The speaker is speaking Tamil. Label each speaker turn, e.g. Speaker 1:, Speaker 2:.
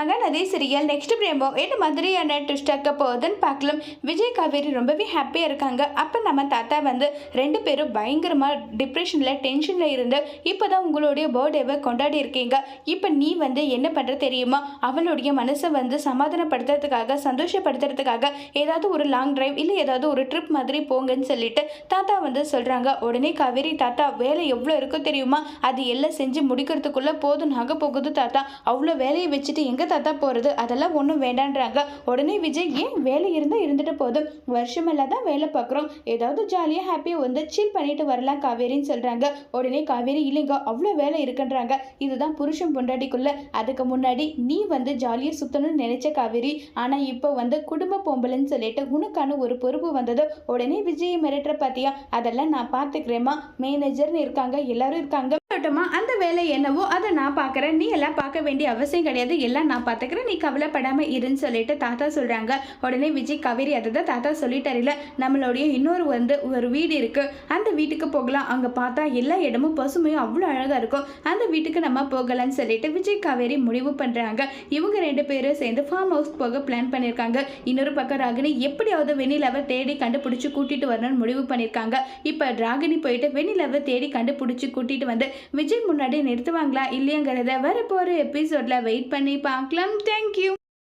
Speaker 1: மகாநதி சீரியல் நெக்ஸ்ட் பிரேமோ என்ன மாதிரியான ட்விஸ்ட் ஆக்க போகுதுன்னு பார்க்கலாம். விஜய் காவேரி ரொம்பவே ஹாப்பியாக இருக்காங்க. அப்போ நம்ம தாத்தா வந்து ரெண்டு பேரும் பயங்கரமாக டிப்ரெஷனில் டென்ஷனில் இருந்து இப்போ தான் உங்களுடைய பர்த்டேவை கொண்டாடி இருக்கீங்க. இப்போ நீ வந்து என்ன பண்ணுற தெரியுமா? அவளுடைய மனசை வந்து சமாதானப்படுத்துறதுக்காக சந்தோஷப்படுத்துறதுக்காக ஏதாவது ஒரு லாங் டிரைவ் இல்லை ஏதாவது ஒரு ட்ரிப் மாதிரி போங்கன்னு சொல்லிட்டு தாத்தா வந்து சொல்கிறாங்க உடனே காவேரி தாத்தா வேலை எவ்வளோ இருக்கோ தெரியுமா? அது எல்லாம் செஞ்சு முடிக்கிறதுக்குள்ளே போதும் நகை போகுது தாத்தா. அவ்வளோ வேலையை வச்சுட்டு எங்கே தாத்தா போகிறது அதெல்லாம் ஒன்றும் வேண்டான்றாங்க. உடனே விஜய் ஏன் வேலை இருந்தால் இருந்துட்டு போதும்? வருஷமெல்லாம் தான் வேலை பார்க்குறோம். ஏதாவது ஜாலியாக ஹாப்பியாக வந்து சில் பண்ணிட்டு வரலாம் காவேரின்னு சொல்கிறாங்க உடனே காவேரி இல்லைங்க அவ்வளோ வேலை இருக்குன்றாங்க. இதுதான் புருஷன் பொண்டாட்டிக்குள்ள. அதுக்கு முன்னாடி நீ வந்து ஜாலியாக சுற்றணும்னு நினைச்ச காவேரி ஆனால் இப்போ வந்து குடும்ப பொம்பளைன்னு சொல்லிட்டு உனக்கான ஒரு பொறுப்பு வந்தது. உடனே விஜயை மிரட்டுற பார்த்தியா அதெல்லாம் நான் பார்த்துக்கிறேம்மா. மேனேஜர்னு இருக்காங்க எல்லாரும் இருக்காங்க. இருக்கட்டும்மா அந்த வேலை என்னவோ அதை நான் பார்க்குறேன். நீ எல்லாம் பார்க்க வேண்டிய அவசியம் கிடையாது. எல்லாம் நான் பார்த்துக்கிறேன். நீ கவலைப்படாமல் இருன்னு சொல்லிட்டு தாத்தா சொல்கிறாங்க உடனே விஜய் காவேரி அதை தான் தாத்தா சொல்லிட்டாரில்ல. நம்மளுடைய இன்னொரு வந்து ஒரு வீடு இருக்குது அந்த வீட்டுக்கு போகலாம். அங்கே பார்த்தா எல்லா இடமும் பசுமையும் அவ்வளோ அழகாக இருக்கும். அந்த வீட்டுக்கு நம்ம போகலாம்னு சொல்லிட்டு விஜய் காவேரி முடிவு பண்ணுறாங்க இவங்க ரெண்டு பேரும் சேர்ந்து ஃபார்ம் ஹவுஸ் போக பிளான் பண்ணியிருக்காங்க. இன்னொரு பக்கம் ராகினி எப்படியாவது வெண்ணிலாவை தேடி கண்டுபிடிச்சி கூட்டிகிட்டு வரணும்னு முடிவு பண்ணியிருக்காங்க. இப்போ ராகினி போயிட்டு வெண்ணிலாவை தேடி கண்டுபிடிச்சி கூட்டிகிட்டு வந்து விஜய் முன்னாடி நிறுத்துவாங்களா இல்லையங்கிறத வரப்போகிற எபிசோடில் வெயிட் பண்ணி பார்க்கலாம். தேங்க்யூ